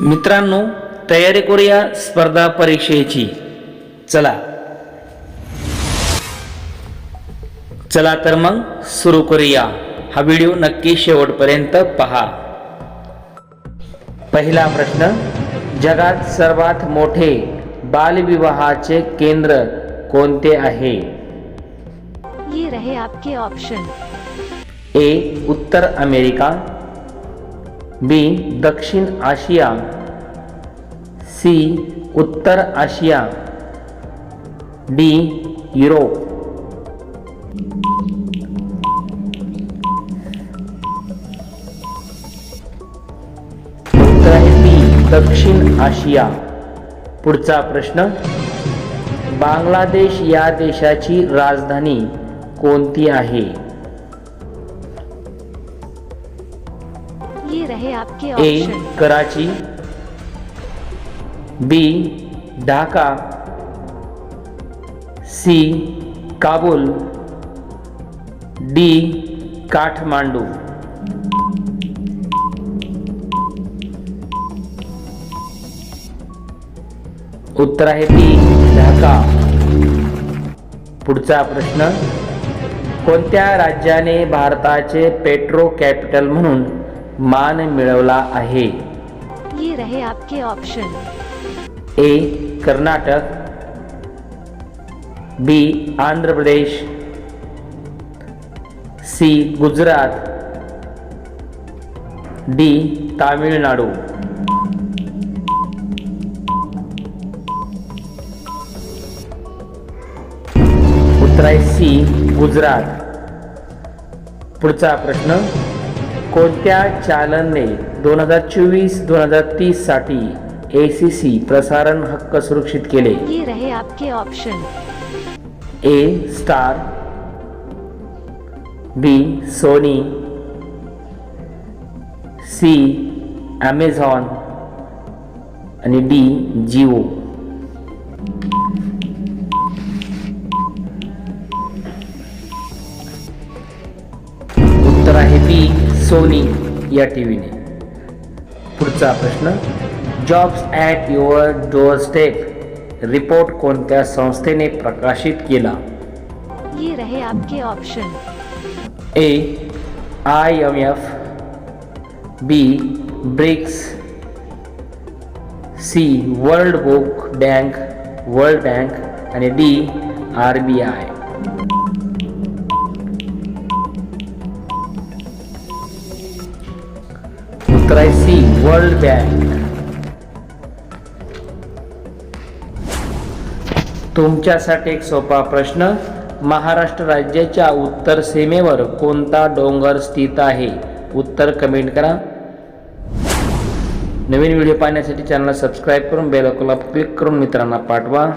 मित्रांनो तयारी करूया स्पर्धा परीक्षेची. चला. चला तर मग सुरू करूया. हा व्हिडिओ नक्की शेवटपर्यंत पहा. पहिला प्रश्न जगात सर्वात मोठे बालविवाहाचे केंद्र कोणते आहे? ये रहे आपके ऑप्शन ए उत्तर अमेरिका बी दक्षिण आशिया. सी उत्तर आशिया. D Europe. उत्तर आहे बी दक्षिण आशिया. पुढचा प्रश्न. बांगलादेश या देशाची राजधानी कोणती आहे? ये रहे आपके A Karachi B Dhaka C Kabul D Kathmandu. उत्तर आहे बी ढाका। पुढचा प्रश्न कोणत्या राज्याने भारताचे पेट्रो कॅपिटल म्हणून मान मिळवला आहे. ये रहे आपके option A Karnataka. B Andhra Pradesh. C Gujarat. D Tamil Nadu. उत्तर आहे सी गुजरात. पुढचा प्रश्न. कोणत्या चॅनलने दोन हजार चोवीस दोन हजार तीससाठी ए सी सी प्रसारण हक्क सुरक्षित केले? ये रहे आपके option A Star B Sony C Amazon आणि डी जिओ सोनी या टी व्हीने पुढचा प्रश्न jobs at your doorstep report कोणत्या संस्थेने प्रकाशित केला? ये रहे आपके option A I M F B BRICS C World Book Bank World Bank आणि डी आर बी आय क्रायसी वर्ल्ड बँक तुमच्यासाठी एक सोपा प्रश्न. महाराष्ट्र राज्याच्या उत्तर सीमेवर कोणता डोंगर स्थित आहे? उत्तर कमेंट करा. नवीन व्हिडिओ पाहण्यासाठी चॅनलला सबस्क्राईब करून बेल आयकॉनला क्लिक करून मित्रांना पाठवा.